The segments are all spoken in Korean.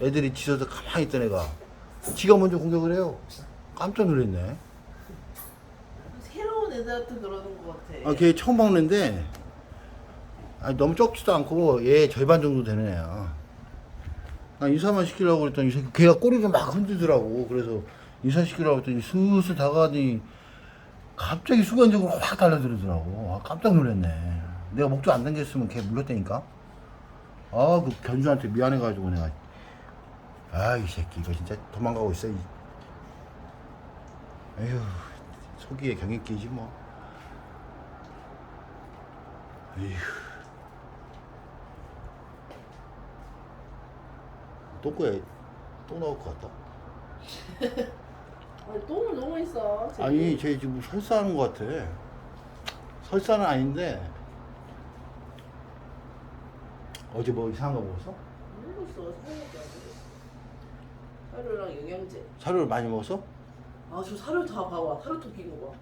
애들이 지져서 가만히 있던 애가 지가 먼저 공격을 해요. 깜짝 놀랐네. 새로운 애들한테 그러는 것 같아. 아, 걔 처음 먹는데 아니, 너무 적지도 않고 얘 절반 정도 되는 애야. 나 인사만 시키려고 그랬더니 이 새끼 걔가 꼬리를 막 흔들더라고. 그래서 인사시키려고 했더니 슬슬 다가가더니 갑자기 수관적으로 확 달려들더라고. 아, 깜짝 놀랐네. 내가 목줄 안 당겼으면 걔 물렸다니까. 아, 그 견주한테 미안해가지고 내가. 아, 이 새끼 이거 진짜 도망가고 있어. 이. 에휴, 속이에 경이 끼지 뭐. 에휴. 똥꼬에 똥 나올 것 같다. 아니, 똥을 너무 있어. 쟤. 아니, 쟤 지금 설사하는 것 같아. 설사는 아닌데, 어제 뭐 이상한 거 먹었어? 모르겠어. 안 돼. 사료랑 영양제. 사료를 많이 먹었어? 아, 저 사료 다 봐봐. 사료통 낀거 봐.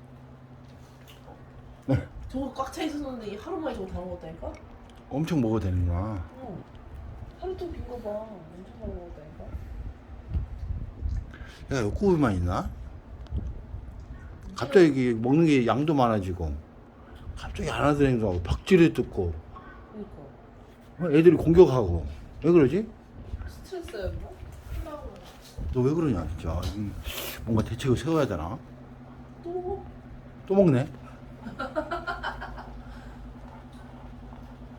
네. 저거 꽉 차 있었는데 이 하루 만에 저거 다 먹었다니까? 엄청 먹어도 되는구나. 응. 사료통 낀거 봐. 엄청 다 먹었다니까? 야, 욕구비만 있나? 갑자기 이게 먹는 게 양도 많아지고, 갑자기 안 하던 행동하고, 벽지를 뜯고, 그러니까. 애들이 공격하고. 왜 그러지? 스트레스였나? 너 왜 그러냐, 진짜. 이 뭔가 대책을 세워야 되나? 또 또 먹네?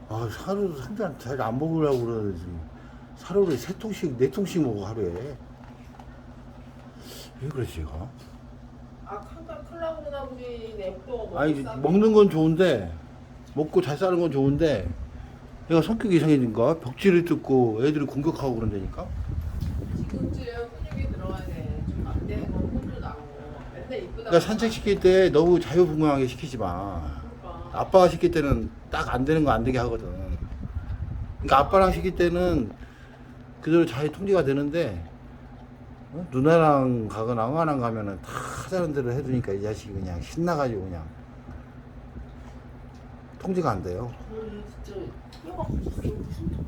아, 사료도 상대한테 잘안 먹으려고 그러지. 사료를 세 통씩, 네 통씩 먹어, 하루에. 왜 그러지, 얘가? 아, 클라 냅둬. 아니, 먹는 건 좋은데, 먹고 잘 사는 건 좋은데, 얘가 성격이 이상해진가? 벽지를 뜯고 애들이 공격하고 그런다니까? 지금쯤 근육이 돼. 좀. 맨날 이쁘다. 그러니까 산책 시킬 때 너무 자유분방하게 시키지 마. 그러니까. 아빠가 시킬 때는 딱 안 되는 거 안 되게 하거든. 그러니까 아빠랑 시킬 때는 그대로 자유 통제가 되는데 어? 누나랑 가거나 엄마랑 가면은 다 하자는 대로 해두니까 이 자식이 그냥 신나가지고 그냥 통제가 안 돼요. 오늘 진짜 뼈가 무슨 무슨 턱